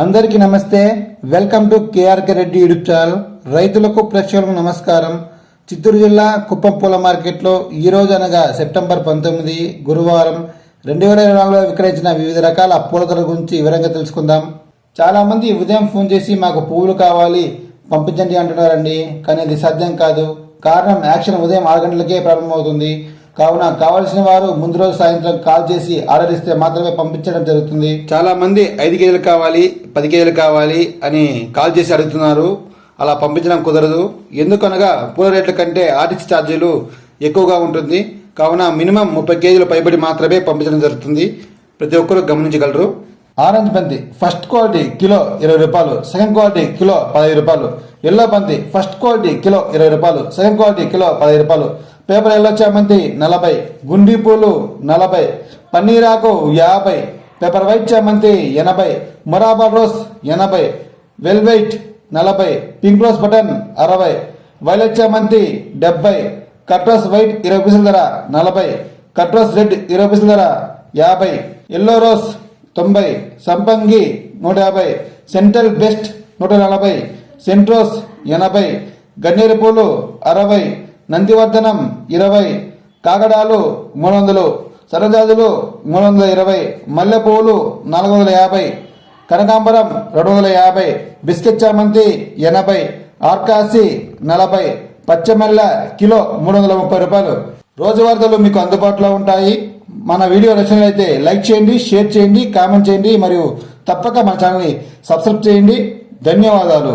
అందరికీ నమస్తే. Welcome to KRK Reddy YouTube channel. రైతులకు ప్రేక్షకులకు నమస్కారం. చిత్తూరు జిల్లా కుప్పం పూల మార్కెట్లో ఈ రోజు అనగా సెప్టెంబర్ పంతొమ్మిది గురువారం రెండు వేల ఇరవై నాలుగులో విక్రయించిన వివిధ రకాల పూల ధరల గురించి వివరంగా తెలుసుకుందాం. చాలామంది ఉదయం ఫోన్ చేసి మాకు పువ్వులు కావాలి పంపించండి అంటున్నారండి. కానీ అది సాధ్యం కాదు. కారణం యాక్షన్ ఉదయం ఆరు గంటలకే ప్రారంభమవుతుంది. కావున కావాల్సిన వారు ముందు రోజు సాయంత్రం కాల్ చేసి ఆర్డర్ ఇస్తే మాత్రమే పంపించడం జరుగుతుంది. చాలా మంది ఐదు కేజీలు కావాలి పది కేజీలు కావాలి అని కాల్ చేసి అడుగుతున్నారు. అలా పంపించడం కుదరదు. ఎందుకనగా పూల రేట్ల కంటే ఆర్టీసీ ఛార్జీలు ఎక్కువగా ఉంటుంది. కావున మినిమం ముప్పై కేజీల పైబడి మాత్రమే పంపించడం జరుగుతుంది. ప్రతి ఒక్కరూ గమనించగలరు. ఆరెంజ్ బంతి ఫస్ట్ క్వాలిటీ కిలో ఇరవై రూపాయలు. సెకండ్ క్వాలిటీ కిలో పదహైదు రూపాయలు. ఎల్లో బంతి ఫస్ట్ క్వాలిటీ కిలో ఇరవై రూపాయలు. సెకండ్ క్వాలిటీ కిలో పదహైదు రూపాయలు. పేపర్ ఎల్లో చామంతి నలభై. గుండి పూలు నలభై. పన్నీరాకు యాభై. పేపర్ వైట్ చామంతి ఎనభై. మొరాబా రోస్ ఎనభై. వెల్వెయిట్ నలభై. పింక్ రోస్ బటన్ అరవై. వైలెట్ చామంతి డెబ్బై. కట్రోస్ వైట్ ఇరవై పీసుల ధర నలభై. కట్రోస్ రెడ్ ఇరవై పీసుల ధర యాభై. ఎల్లో రోస్ తొంభై. సంపంగి నూట యాభై. సెంట్రల్ బెస్ట్ నూట నలభై. సెంట్రోస్ ఎనభై. గన్నేరు పూలు అరవై. నందివర్ధనం ఇరవై కాగడాలు మూడు వందలు సరజాజులు మూడు వందల ఇరవై మల్లెపూలు నాలుగు వందల యాభై కనకాంబరం రెండు వందల యాభై బిస్కెట్ చామంతి ఎనభై ఆర్కాసి నలభై పచ్చమెల్ల కిలో మూడు వందల ముప్పై రూపాయలు. రోజువార్తలు మీకు అందుబాటులో ఉంటాయి. మన వీడియో నచ్చినట్లయితే లైక్ చేయండి షేర్ చేయండి కామెంట్ చేయండి మరియు తప్పక మన ఛానల్ని సబ్స్క్రైబ్ చేయండి. ధన్యవాదాలు.